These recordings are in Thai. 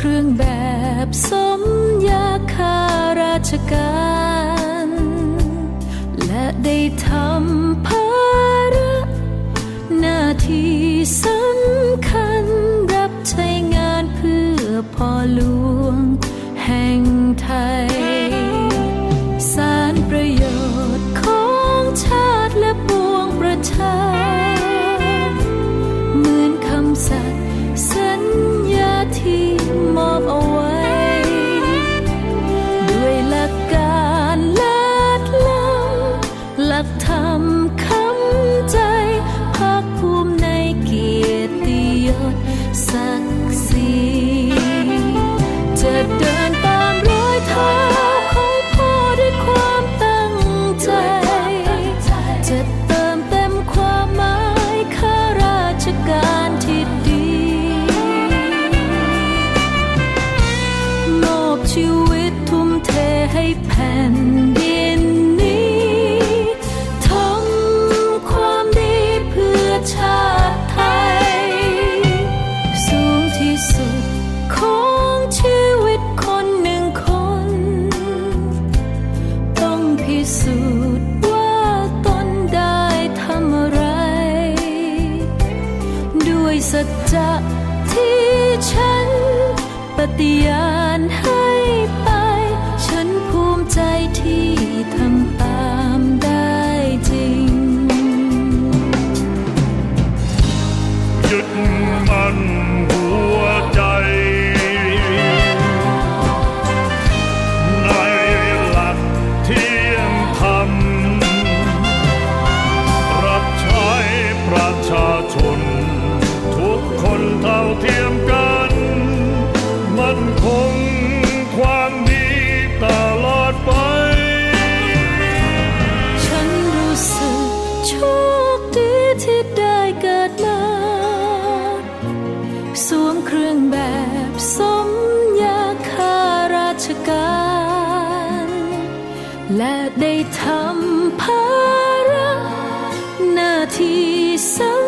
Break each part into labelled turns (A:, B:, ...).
A: เครื่องแบบสมยาคาราชการ และได้ทำภาระหน้าที่สำคัญรับใช้งานเพื่อพ่อลูก ปฏิญาณให้ไป ฉันภูมิใจที่ทำตามได้จริง
B: ยึดมั่น
A: และได้ทำภาระหน้าที่สำ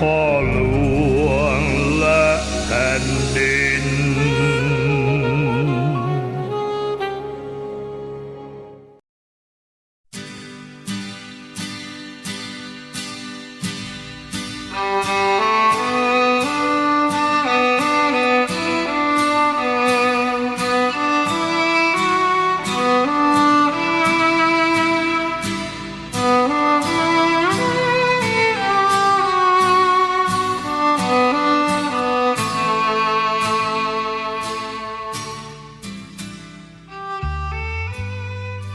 B: Hộp.